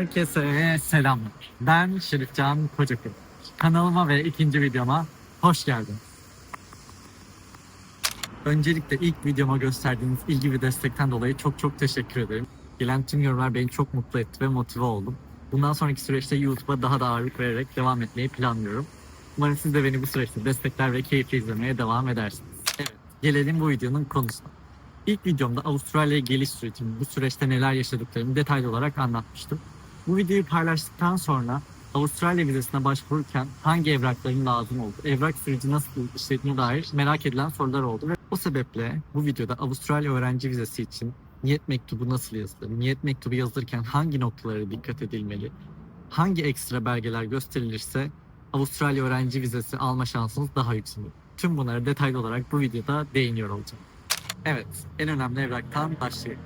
Herkese selamlar. Ben Şerifcan Kocakul. Kanalıma ve ikinci videoma hoş geldin. Öncelikle ilk videoma gösterdiğiniz ilgi ve destekten dolayı çok çok teşekkür ederim. Gelen tüm yorumlar beni çok mutlu etti ve motive oldum. Bundan sonraki süreçte YouTube'a daha da ağırlık vererek devam etmeyi planlıyorum. Umarım siz de beni bu süreçte destekler ve keyifle izlemeye devam edersiniz. Evet, gelelim bu videonun konusuna. İlk videomda Avustralya'ya geliş sürecimi, bu süreçte neler yaşadıklarımı detaylı olarak anlatmıştım. Bu videoyu paylaştıktan sonra Avustralya vizesine başvururken hangi evrakların lazım oldu, evrak süreci nasıl işlediğine dair merak edilen sorular oldu. Ve o sebeple bu videoda Avustralya öğrenci vizesi için niyet mektubu nasıl yazılır, niyet mektubu yazılırken hangi noktalara dikkat edilmeli, hangi ekstra belgeler gösterilirse Avustralya öğrenci vizesi alma şansınız daha yüksek. Tüm bunları detaylı olarak bu videoda değiniyor olacağım. Evet, en önemli evraktan başlayalım.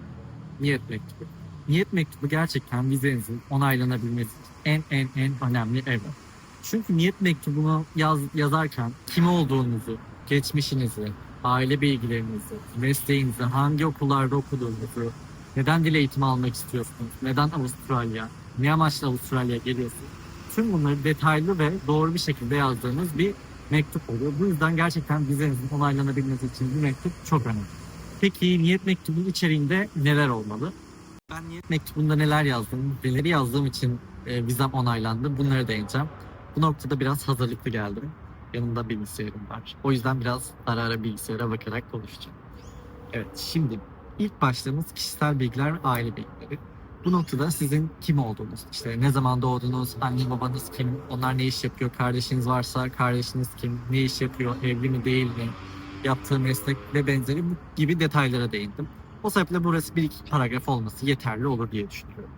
Niyet mektubu. Niyet mektubu gerçekten vizenizin onaylanabilmesi en en en önemli evrak. Çünkü niyet mektubunu yaz, yazarken kim olduğunuzu, geçmişinizi, aile bilgilerinizi, mesleğinizi, hangi okullarda okuduğunuzu, neden dil eğitimi almak istiyorsunuz, neden Avustralya, ne amaçla Avustralya'ya geliyorsunuz. Tüm bunları detaylı ve doğru bir şekilde yazdığınız bir mektup oluyor. Bu yüzden gerçekten vizenizin onaylanabilmesi için bu mektup çok önemli. Peki niyet mektubunun içeriğinde neler olmalı? Ben niyet mektubunda neler yazdım, neleri yazdığım için e, vizem onaylandı bunları değineceğim. Bu noktada biraz hazırlıklı geldim. Yanımda bilgisayarım var. O yüzden biraz ara ara bilgisayara bakarak konuşacağım. Evet şimdi ilk başlığımız kişisel bilgiler ve aile bilgileri. Bu noktada sizin kim olduğunuz, işte ne zaman doğdunuz, anne babanız kim, onlar ne iş yapıyor, kardeşiniz varsa kardeşiniz kim, ne iş yapıyor, evli mi değil mi, yaptığı meslek ve benzeri bu gibi detaylara değindim. O sebeple burası bir iki paragraf olması yeterli olur diye düşünüyorum.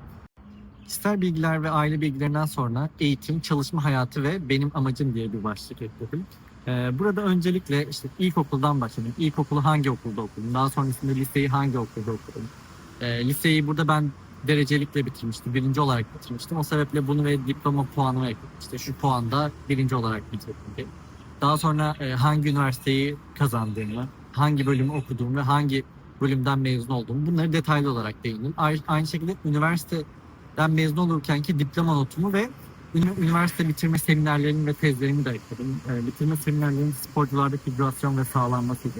Kişisel bilgiler ve aile bilgilerinden sonra eğitim, çalışma hayatı ve benim amacım diye bir başlık ekledim. Ee, burada öncelikle işte ilkokuldan başladım. İlkokulu hangi okulda okudum? Daha sonrasında liseyi hangi okulda okudum? Ee, liseyi burada ben derecelikle bitirmiştim. Birinci olarak bitirmiştim. O sebeple bunu ve diploma puanıma ekledim. İşte şu puanda birinci olarak bitirdim diye. Daha sonra e, hangi üniversiteyi kazandığımı, hangi bölümü okuduğumu ve hangi bölümden mezun olduğumu bunları detaylı olarak değindim. Ay- Aynı şekilde üniversiteden mezun olurkenki diploma notumu ve üniversite bitirme seminerlerimi ve tezlerimi de ekledim. E, bitirme seminerlerinin sporcularda fibrasyon ve sağlanmasıydı.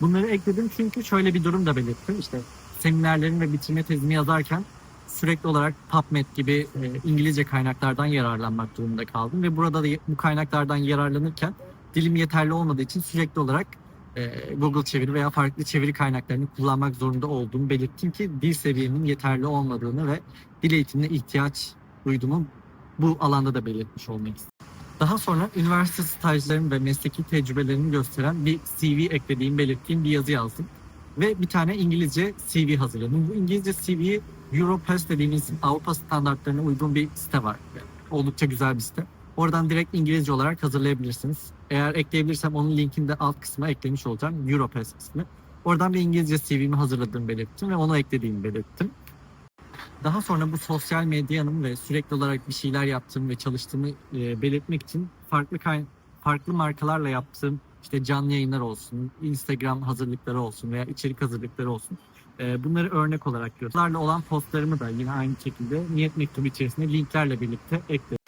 Bunları ekledim çünkü şöyle bir durum da belirttim. İşte seminerlerim ve bitirme tezimi yazarken sürekli olarak PubMed gibi e, İngilizce kaynaklardan yararlanmak durumunda kaldım ve burada da bu kaynaklardan yararlanırken dilim yeterli olmadığı için sürekli olarak Google çeviri veya farklı çeviri kaynaklarını kullanmak zorunda olduğumu belirttim ki dil seviyemin yeterli olmadığını ve dil eğitimine ihtiyaç duyduğumu bu alanda da belirtmiş olmak istedim. Daha sonra üniversite stajlarım ve mesleki tecrübelerimi gösteren bir CV eklediğim, belirttiğim bir yazı yazdım. Ve bir tane İngilizce CV hazırladım. Bu İngilizce CV'yi Europass dediğimiz Avrupa standartlarına uygun bir site var. Yani oldukça güzel bir site. Oradan direkt İngilizce olarak hazırlayabilirsiniz. Eğer ekleyebilirsem onun linkini de alt kısma eklemiş olacağım. Europass ismi. Oradan bir İngilizce CV'mi hazırladığımı belirttim ve onu eklediğimi belirttim. Daha sonra bu sosyal medyanın ve sürekli olarak bir şeyler yaptığım ve çalıştığımı e, belirtmek için farklı farklı markalarla yaptığım işte canlı yayınlar olsun, Instagram hazırlıkları olsun veya içerik hazırlıkları olsun. E, bunları örnek olarak görüyorum. Bunlarla olan postlarımı da yine aynı şekilde niyet mektubu içerisinde linklerle birlikte ekledim.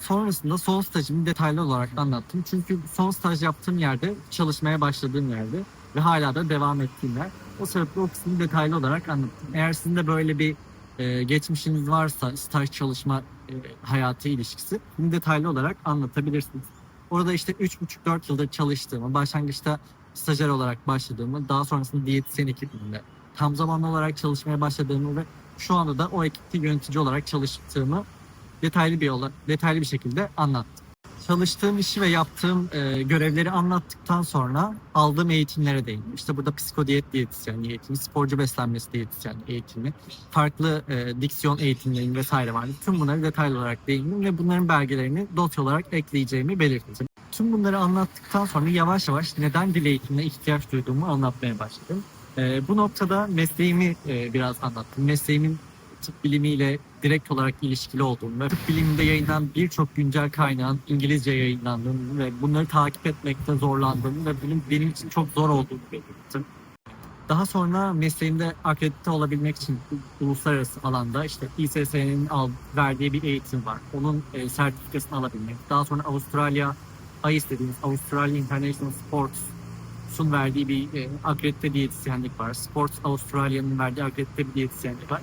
Sonrasında son stajımı detaylı olarak anlattım. Çünkü son staj yaptığım yerde, çalışmaya başladığım yerde ve hala da devam ettiğim yer. O sebeple o kısmını detaylı olarak anlattım. Eğer sizin de böyle bir e, geçmişiniz varsa staj çalışma e, hayatı ilişkisi bunu detaylı olarak anlatabilirsiniz. Orada işte 3,5-4 yıldır çalıştığımı, başlangıçta stajyer olarak başladığımı, daha sonrasında diyetisyen ekibinde tam zamanlı olarak çalışmaya başladığımı ve şu anda da o ekipte yönetici olarak çalıştığımı detaylı bir yola, detaylı bir şekilde anlattım. Çalıştığım işi ve yaptığım e, görevleri anlattıktan sonra aldığım eğitimlere değindim. İşte burada psikodiyet diyetisyen eğitimi, sporcu beslenmesi diyetisyen eğitimi, farklı e, diksiyon eğitimlerim vesaire vardı. Tüm bunları detaylı olarak değindim ve bunların belgelerini dosya olarak ekleyeceğimi belirttim. Tüm bunları anlattıktan sonra yavaş yavaş neden dil eğitimine ihtiyaç duyduğumu anlatmaya başladım. E, bu noktada mesleğimi e, biraz anlattım. Mesleğimin tıp bilimiyle direkt olarak ilişkili olduğumu ve tıp biliminde yayınlanan birçok güncel kaynağın İngilizce yayınlandığını ve bunları takip etmekte zorlandığımı ve bunun benim için çok zor olduğunu belirttim. Daha sonra mesleğimde akredite olabilmek için uluslararası alanda işte İSS'nin verdiği bir eğitim var. Onun e, sertifikasını alabilmek. Daha sonra Avustralya AIS dediğimiz Australia International Sports'un verdiği bir e, akredite diyetisyenlik var. Sports Australia'nın verdiği akredite bir diyetisyenlik var.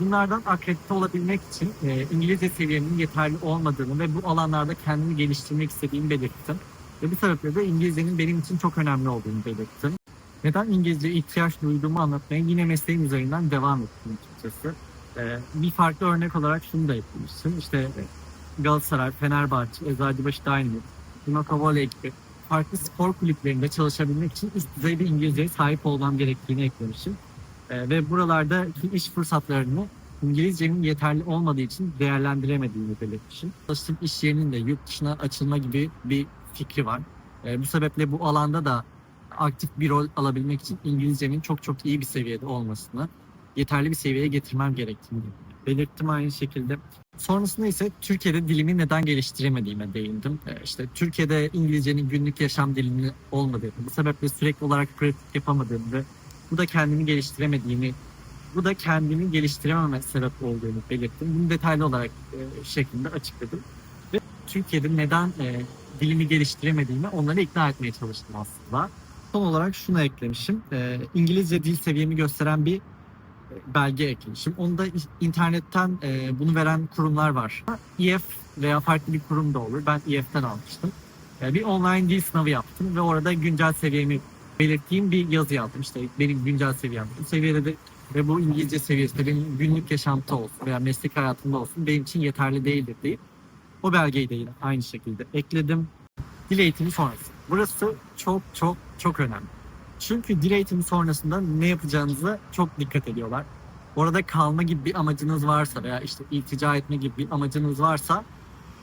Bunlardan akredite olabilmek için e, İngilizce seviyemin yeterli olmadığını ve bu alanlarda kendimi geliştirmek istediğimi belirttim. Ve bu sebeple de İngilizcenin benim için çok önemli olduğunu belirttim. Neden İngilizce ihtiyaç duyduğumu anlatmaya yine mesleğim üzerinden devam ettim açıkçası. Ee, bir farklı örnek olarak şunu da yapmıştım. İşte e, Galatasaray, Fenerbahçe, Eczacıbaşı Dynamo, Monaco Volley gibi farklı spor kulüplerinde çalışabilmek için üst düzey bir İngilizceye sahip olmam gerektiğini eklemişim. Ee, ve buralardaki iş fırsatlarını İngilizcemin yeterli olmadığı için değerlendiremediğimi belirtmişim. Çalıştığım iş yerinin de yurt dışına açılma gibi bir fikri var. Ee, bu sebeple bu alanda da aktif bir rol alabilmek için İngilizcemin çok çok iyi bir seviyede olmasını, yeterli bir seviyeye getirmem gerektiğini belirttim aynı şekilde. Sonrasında ise Türkiye'de dilimi neden geliştiremediğime değindim. Ee, İşte Türkiye'de İngilizcenin günlük yaşam dilini olmadığını, bu sebeple sürekli olarak pratik yapamadığımı ve bu da kendimi geliştiremediğimi, bu da kendimi geliştirememe sebep olduğunu belirttim. Bunu detaylı olarak e, şeklinde açıkladım. Ve Türkiye'de neden e, dilimi geliştiremediğimi onları ikna etmeye çalıştım aslında. Son olarak şunu eklemişim. Ee, İngilizce dil seviyemi gösteren bir e, belge eklemişim. Onu da internetten e, bunu veren kurumlar var. EF veya farklı bir kurum da olur. Ben EF'ten almıştım. E, bir online dil sınavı yaptım ve orada güncel seviyemi belirttiğim bir yazı yazdım. İşte benim güncel seviyem bu seviyede de ve bu İngilizce seviyesi benim günlük yaşantı olsun veya meslek hayatımda olsun benim için yeterli değildir deyip o belgeyi de aynı şekilde ekledim. Dil eğitimi sonrası. Burası çok çok çok önemli. Çünkü dil eğitimi sonrasında ne yapacağınıza çok dikkat ediyorlar. Orada kalma gibi bir amacınız varsa veya işte iltica etme gibi bir amacınız varsa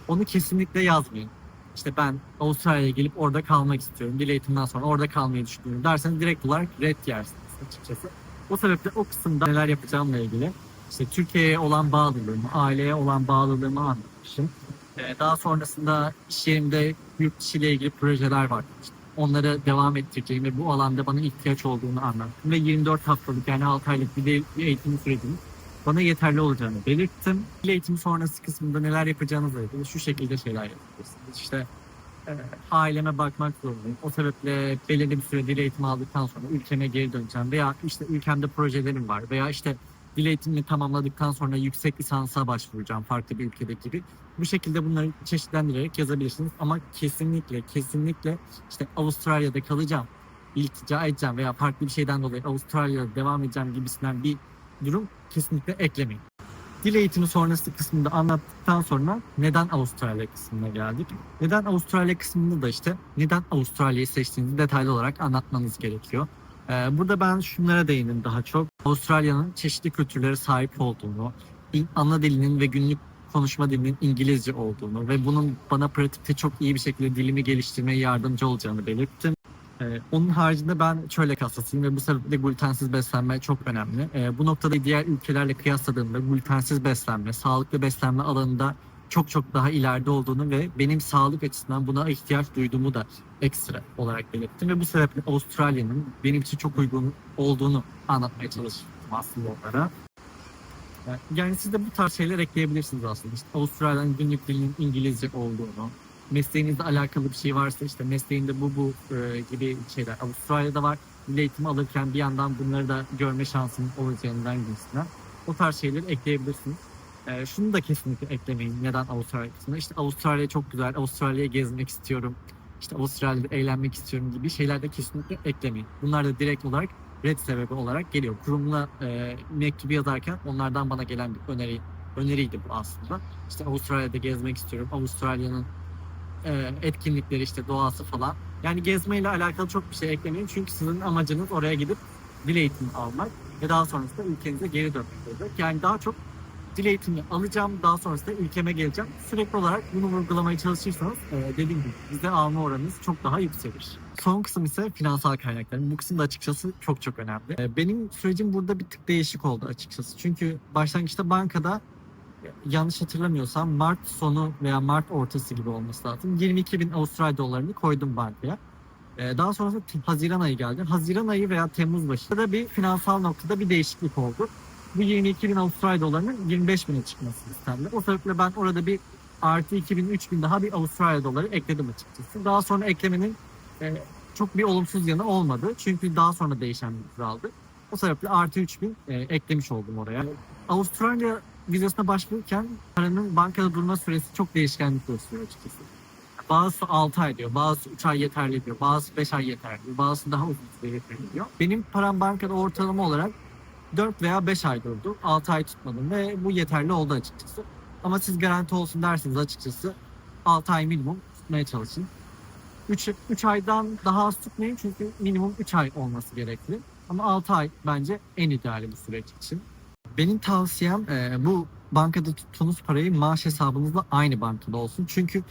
onu kesinlikle yazmayın. İşte ben Avustralya'ya gelip orada kalmak istiyorum. Dil eğitiminden sonra orada kalmayı düşünüyorum derseniz direkt olarak red yersiniz açıkçası. O sebeple o kısımda neler yapacağımla ilgili işte Türkiye'ye olan bağlılığımı, aileye olan bağlılığımı anlatmışım. Ee, Daha sonrasında iş yerimde yurt dışı ilgili projeler var. İşte onları devam ettireceğim ve bu alanda bana ihtiyaç olduğunu anlattım. Ve 24 haftalık yani 6 aylık bir, bir eğitim sürecinin bana yeterli olacağını belirttim. Dil eğitimi sonrası kısmında neler yapacağınızla ilgili şu şekilde şeyler yapabilirsiniz. İşte e, aileme bakmak zorundayım. O sebeple belirli bir süre dil eğitimi aldıktan sonra ülkeme geri döneceğim. Veya işte ülkemde projelerim var. Veya işte dil eğitimini tamamladıktan sonra yüksek lisansa başvuracağım farklı bir ülkede gibi. Bu şekilde bunları çeşitlendirerek yazabilirsiniz. Ama kesinlikle kesinlikle işte Avustralya'da kalacağım, iltica edeceğim veya farklı bir şeyden dolayı Avustralya'da devam edeceğim gibisinden bir durum kesinlikle eklemeyin. Dil eğitimi sonrası kısmında anlattıktan sonra neden Avustralya kısmına geldik. Neden Avustralya kısmında da işte neden Avustralya'yı seçtiğinizi detaylı olarak anlatmanız gerekiyor. Ee, burada ben şunlara değindim daha çok. Avustralya'nın çeşitli kültürlere sahip olduğunu, ana dilinin ve günlük konuşma dilinin İngilizce olduğunu ve bunun bana pratikte çok iyi bir şekilde dilimi geliştirmeye yardımcı olacağını belirttim. Ee, onun haricinde ben çölyak hastasıyım ve bu sebeple glutensiz beslenme çok önemli. Ee, bu noktada diğer ülkelerle kıyasladığımda glutensiz beslenme, sağlıklı beslenme alanında çok çok daha ileride olduğunu ve benim sağlık açısından buna ihtiyaç duyduğumu da ekstra olarak belirttim ve bu sebeple Avustralya'nın benim için çok uygun olduğunu anlatmaya çalıştım aslında onlara. Yani siz de bu tarz şeyler ekleyebilirsiniz aslında. İşte Avustralya'nın günlük dilinin İngilizce olduğunu, mesleğinizle alakalı bir şey varsa işte mesleğinde bu bu e, gibi şeyler Avustralya'da var. Dil eğitimi alırken bir yandan bunları da görme şansınız olacağından gibisinden. O tarz şeyleri ekleyebilirsiniz. E, şunu da kesinlikle eklemeyin. Neden Avustralya? İşte Avustralya çok güzel. Avustralya'ya gezmek istiyorum. İşte Avustralya'da eğlenmek istiyorum gibi şeyler de kesinlikle eklemeyin. Bunlar da direkt olarak red sebebi olarak geliyor. Kurumla e, mektubu yazarken onlardan bana gelen bir öneri öneriydi bu aslında. İşte Avustralya'da gezmek istiyorum. Avustralya'nın e, etkinlikleri işte doğası falan. Yani gezmeyle alakalı çok bir şey eklemeyin. Çünkü sizin amacınız oraya gidip dil eğitimi almak ve daha sonrasında ülkenize geri dönmek olacak. Yani daha çok dil eğitimi alacağım, daha sonrasında ülkeme geleceğim. Sürekli olarak bunu vurgulamaya çalışırsanız e, dediğim gibi vize alma oranınız çok daha yükselir. Son kısım ise finansal kaynaklar. Bu kısım da açıkçası çok çok önemli. E, benim sürecim burada bir tık değişik oldu açıkçası. Çünkü başlangıçta bankada yanlış hatırlamıyorsam Mart sonu veya Mart ortası gibi olması lazım. 22 bin Avustralya dolarını koydum bankaya. Ee, daha sonrasında Haziran ayı geldi. Haziran ayı veya Temmuz başı da bir finansal noktada bir değişiklik oldu. Bu 22 bin Avustralya dolarının 25 bine çıkması istendi. O sebeple ben orada bir artı 2000 3000 daha bir Avustralya doları ekledim açıkçası. Daha sonra eklemenin e, çok bir olumsuz yanı olmadı. Çünkü daha sonra değişen bir vize aldı. O sebeple artı 3000 e, eklemiş oldum oraya. Avustralya vizesine başvururken paranın bankada durma süresi çok değişkenlik gösteriyor açıkçası. Bazısı 6 ay diyor, bazısı 3 ay yeterli diyor, bazısı 5 ay yeterli diyor, bazısı daha uzun süre yeterli diyor. Benim param bankada ortalama olarak 4 veya 5 ay durdu. 6 ay tutmadım ve bu yeterli oldu açıkçası. Ama siz garanti olsun derseniz açıkçası 6 ay minimum tutmaya çalışın. 3, 3 aydan daha az tutmayın çünkü minimum 3 ay olması gerekli. Ama 6 ay bence en ideali bu süreç için. Benim tavsiyem e, bu bankada tuttuğunuz parayı maaş hesabınızla aynı bankada olsun. Çünkü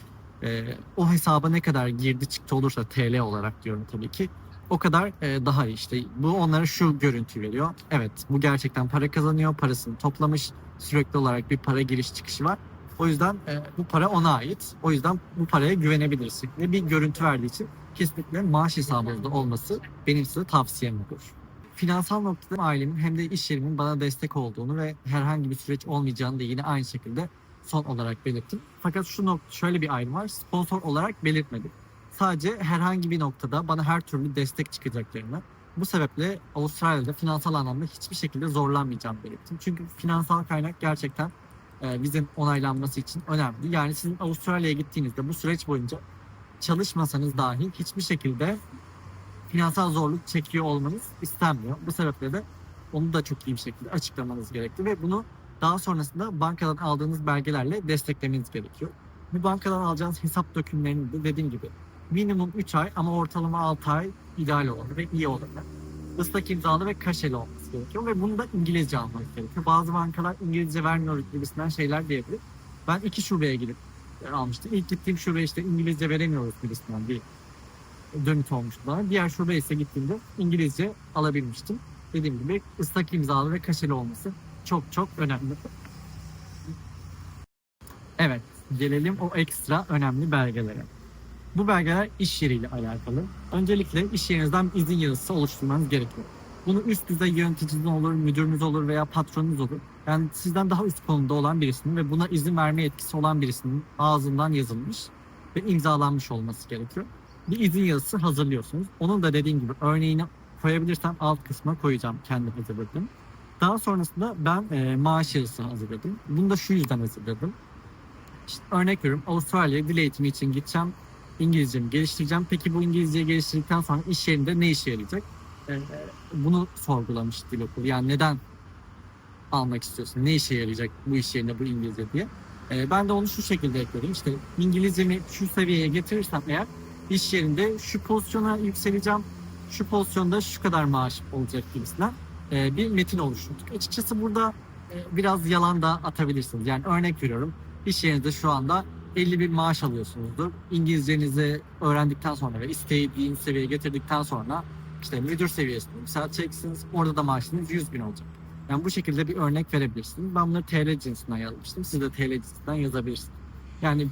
e, o hesaba ne kadar girdi çıktı olursa TL olarak diyorum tabii ki o kadar e, daha iyi işte. Bu onlara şu görüntü veriyor. Evet bu gerçekten para kazanıyor. Parasını toplamış. Sürekli olarak bir para giriş çıkışı var. O yüzden e, bu para ona ait. O yüzden bu paraya güvenebilirsin. Ve bir görüntü verdiği için kesinlikle maaş hesabınızda olması benim size tavsiyem olur. Finansal noktada ailemin hem de iş yerimin bana destek olduğunu ve herhangi bir süreç olmayacağını da yine aynı şekilde son olarak belirttim. Fakat şu nokta şöyle bir ayrım var. Sponsor olarak belirtmedim. Sadece herhangi bir noktada bana her türlü destek çıkacaklarını bu sebeple Avustralya'da finansal anlamda hiçbir şekilde zorlanmayacağım belirttim. Çünkü finansal kaynak gerçekten e, bizim onaylanması için önemli. Yani sizin Avustralya'ya gittiğinizde bu süreç boyunca çalışmasanız dahi hiçbir şekilde finansal zorluk çekiyor olmanız istenmiyor. Bu sebeple de onu da çok iyi bir şekilde açıklamanız gerekli ve bunu daha sonrasında bankadan aldığınız belgelerle desteklemeniz gerekiyor. Bu bankadan alacağınız hesap dökümlerini de dediğim gibi minimum 3 ay ama ortalama 6 ay ideal olur ve iyi olur. Islak imzalı ve kaşeli olması gerekiyor ve bunu da İngilizce almanız gerekiyor. Bazı bankalar İngilizce vermiyor gibisinden şeyler diyebilir. Ben iki şubeye gidip almıştım. İlk gittiğim şube işte İngilizce veremiyoruz gibisinden bir dönüt olmuştu bana. Diğer şube ise gittiğimde İngilizce alabilmiştim. Dediğim gibi ıslak imzalı ve kaşeli olması çok çok önemli. Evet, gelelim o ekstra önemli belgelere. Bu belgeler iş yeriyle alakalı. Öncelikle iş yerinizden izin yazısı oluşturmanız gerekiyor. Bunu üst düzey yöneticiniz olur, müdürünüz olur veya patronunuz olur. Yani sizden daha üst konumda olan birisinin ve buna izin verme yetkisi olan birisinin ağzından yazılmış ve imzalanmış olması gerekiyor. Bir izin yazısı hazırlıyorsunuz. Onun da dediğim gibi örneğini koyabilirsem alt kısma koyacağım kendi hazırladım. Daha sonrasında ben e, maaş yazısı hazırladım. Bunu da şu yüzden hazırladım. İşte örnek veriyorum Avustralya'ya dil eğitimi için gideceğim. İngilizcemi geliştireceğim. Peki bu İngilizceyi geliştirdikten sonra iş yerinde ne işe yarayacak? Ee, bunu sorgulamış dil okulu. Yani neden almak istiyorsun? Ne işe yarayacak bu iş yerinde bu İngilizce diye. Ee, ben de onu şu şekilde ekledim. İşte İngilizcemi şu seviyeye getirirsem eğer iş yerinde şu pozisyona yükseleceğim. Şu pozisyonda şu kadar maaş olacak gibisinden e, bir metin oluşturduk. Açıkçası burada e, biraz yalan da atabilirsiniz. Yani örnek veriyorum. İş yerinizde şu anda 50 bin maaş alıyorsunuzdur. İngilizcenizi öğrendikten sonra ve istediğiniz seviyeye getirdikten sonra işte müdür seviyesine yükselteceksiniz. Orada da maaşınız 100 bin olacak. Yani bu şekilde bir örnek verebilirsiniz. Ben bunları TL cinsinden yazmıştım. Siz de TL cinsinden yazabilirsiniz. Yani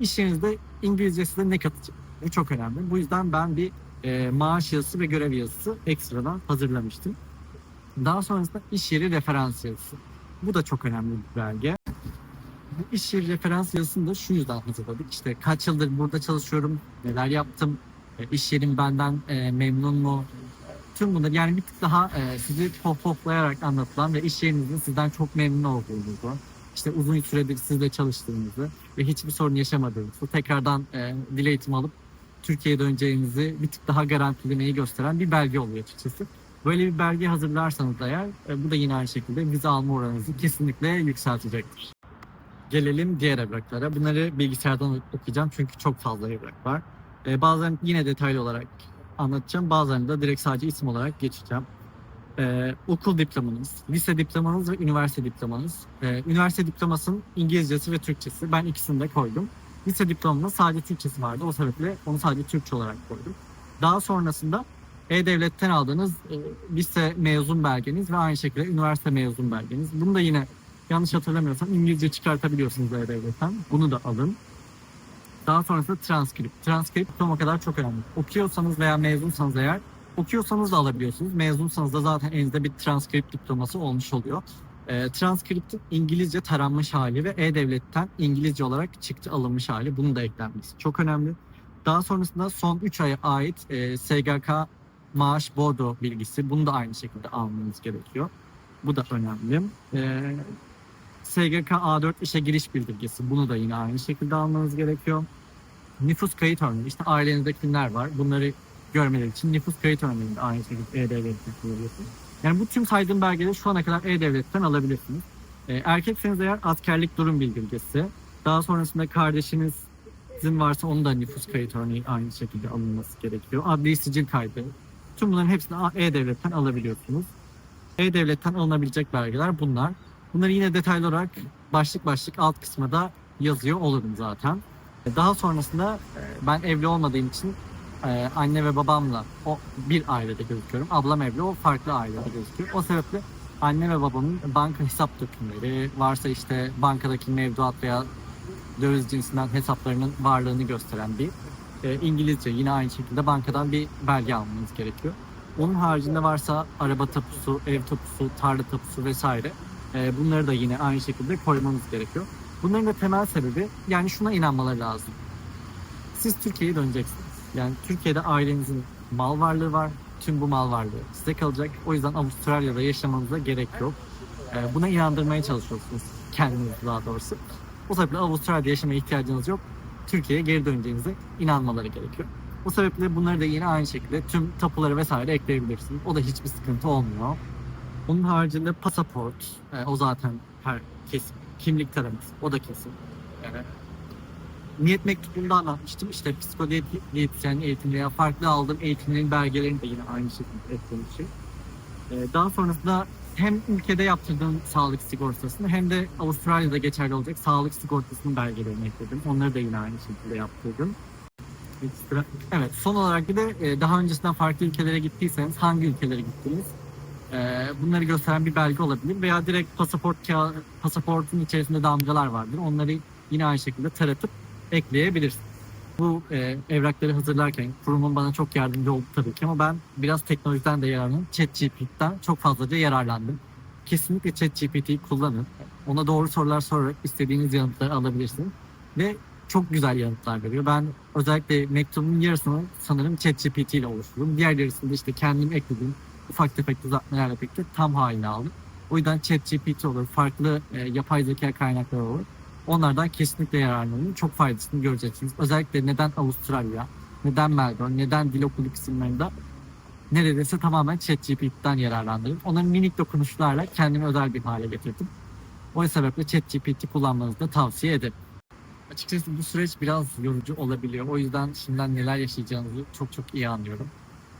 iş yerinizde İngilizce size ne katacak? Bu çok önemli. Bu yüzden ben bir e, maaş yazısı ve görev yazısı ekstradan hazırlamıştım. Daha sonrasında iş yeri referans yazısı. Bu da çok önemli bir belge. Bu iş yeri referans yazısını da şu yüzden hazırladık. İşte kaç yıldır burada çalışıyorum, neler yaptım, e, iş yerim benden e, memnun mu? Tüm bunlar yani bir tık daha e, sizi pohpohlayarak anlatılan ve iş yerinizin sizden çok memnun olduğunuzu, işte uzun süredir sizle çalıştığınızı ve hiçbir sorun yaşamadığınızı, tekrardan e, dil eğitimi alıp Türkiye'ye döneceğinizi bir tık daha garantilemeyi gösteren bir belge oluyor açıkçası. Böyle bir belge hazırlarsanız eğer e, bu da yine aynı şekilde vize alma oranınızı kesinlikle yükseltecektir. Gelelim diğer evraklara. Bunları bilgisayardan okuyacağım çünkü çok fazla evrak var. E, bazen yine detaylı olarak anlatacağım. Bazılarını da direkt sadece isim olarak geçeceğim. E, okul diplomanız, lise diplomanız ve üniversite diplomanız. E, üniversite diplomasının İngilizcesi ve Türkçesi. Ben ikisini de koydum. Lise diplomamda sadece Türkçesi vardı. O sebeple onu sadece Türkçe olarak koydum. Daha sonrasında E-Devlet'ten aldığınız e, lise mezun belgeniz ve aynı şekilde üniversite mezun belgeniz. Bunu da yine yanlış hatırlamıyorsam İngilizce çıkartabiliyorsunuz E-Devlet'ten. Bunu da alın. Daha sonrasında transkript. Transkript o kadar çok önemli. Okuyorsanız veya mezunsanız eğer okuyorsanız da alabiliyorsunuz. Mezunsanız da zaten elinizde bir transkript diploması olmuş oluyor. E, transkriptin İngilizce taranmış hali ve E-Devlet'ten İngilizce olarak çıktı alınmış hali. Bunun da eklenmesi çok önemli. Daha sonrasında son 3 aya ait e, SGK maaş bordo bilgisi. Bunu da aynı şekilde almanız gerekiyor. Bu da önemli. E, SGK A4 işe giriş bildirgesi. Bunu da yine aynı şekilde almanız gerekiyor. Nüfus kayıt örneği. İşte ailenizde kimler var? Bunları görmeleri için nüfus kayıt örneğini aynı şekilde E-Devlet'ten kullanıyorsunuz. Yani bu tüm saydığım belgeleri şu ana kadar E-Devlet'ten alabilirsiniz. E, erkekseniz eğer askerlik durum bildirgesi. Daha sonrasında kardeşinizin varsa onun da nüfus kayıt örneği aynı şekilde alınması gerekiyor. Adli sicil kaydı. Tüm bunların hepsini E-Devlet'ten alabiliyorsunuz. E-Devlet'ten alınabilecek belgeler bunlar. Bunları yine detaylı olarak başlık başlık alt kısmına da yazıyor olurum zaten. Daha sonrasında e, ben evli olmadığım için e, anne ve babamla o bir ailede gözüküyorum. Ablam evli, o farklı ailede gözüküyor. O sebeple anne ve babamın banka hesap dökümleri, varsa işte bankadaki mevduat veya döviz cinsinden hesaplarının varlığını gösteren bir e, İngilizce yine aynı şekilde bankadan bir belge almanız gerekiyor. Onun haricinde varsa araba tapusu, ev tapusu, tarla tapusu vesaire e, bunları da yine aynı şekilde koymanız gerekiyor. Bunların da temel sebebi yani şuna inanmaları lazım. Siz Türkiye'ye döneceksiniz. Yani Türkiye'de ailenizin mal varlığı var. Tüm bu mal varlığı size kalacak. O yüzden Avustralya'da yaşamanıza gerek yok. E, buna inandırmaya çalışıyorsunuz. Kendiniz daha doğrusu. O sebeple Avustralya'da yaşamaya ihtiyacınız yok. Türkiye'ye geri döneceğinize inanmaları gerekiyor. O sebeple bunları da yine aynı şekilde tüm tapuları vesaire ekleyebilirsiniz. O da hiçbir sıkıntı olmuyor. Onun haricinde pasaport, e, o zaten her kesin. Kimlik taraması, o da kesin. Yani, niyet mektubunda anlatmıştım. İşte psikolojisyen eğitim veya farklı aldığım eğitimlerin belgelerini de yine aynı şekilde eklemişim. E, daha sonrasında hem ülkede yaptırdığım sağlık sigortasını hem de Avustralya'da geçerli olacak sağlık sigortasının belgelerini ekledim. Onları da yine aynı şekilde yaptırdım. Evet, son olarak bir de e, daha öncesinden farklı ülkelere gittiyseniz hangi ülkelere gittiniz? E, bunları gösteren bir belge olabilir veya direkt pasaport pasaportun içerisinde damgalar vardır. Onları yine aynı şekilde taratıp ekleyebilirsiniz. Bu e, evrakları hazırlarken kurumun bana çok yardımcı oldu tabii ki ama ben biraz teknolojiden de yararlandım. ChatGPT'den çok fazlaca yararlandım. Kesinlikle ChatGPT'yi kullanın. Ona doğru sorular sorarak istediğiniz yanıtları alabilirsiniz. Ve çok güzel yanıtlar veriyor. Ben özellikle mektubumun yarısını sanırım ChatGPT ile oluşturdum. Diğer yarısını da işte kendim ekledim. Ufak tefek düzeltmelerle birlikte tam haline aldım. O yüzden ChatGPT olur, farklı e, yapay zeka kaynakları olur. Onlardan kesinlikle yararlanın. Çok faydasını göreceksiniz. Özellikle neden Avustralya, neden Melbourne, neden dil okulu kısımlarında neredeyse tamamen ChatGPT'den yararlandım. Onların minik dokunuşlarla kendimi özel bir hale getirdim. O sebeple ChatGPT kullanmanızı da tavsiye ederim. Açıkçası bu süreç biraz yorucu olabiliyor. O yüzden şimdiden neler yaşayacağınızı çok çok iyi anlıyorum.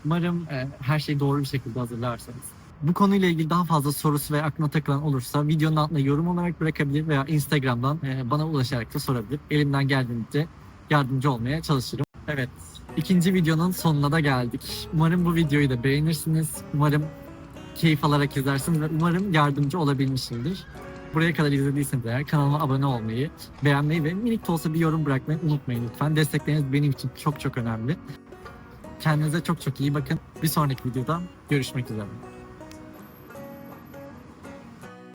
Umarım e, her şeyi doğru bir şekilde hazırlarsanız. Bu konuyla ilgili daha fazla sorusu veya aklına takılan olursa videonun altına yorum olarak bırakabilir veya Instagram'dan e, bana ulaşarak da sorabilir. Elimden geldiğince yardımcı olmaya çalışırım. Evet, ikinci videonun sonuna da geldik. Umarım bu videoyu da beğenirsiniz. Umarım keyif alarak izlersiniz ve umarım yardımcı olabilmişimdir. Buraya kadar izlediyseniz eğer kanalıma abone olmayı, beğenmeyi ve minik de olsa bir yorum bırakmayı unutmayın lütfen. Destekleriniz benim için çok çok önemli. Kendinize çok çok iyi bakın. Bir sonraki videoda görüşmek üzere.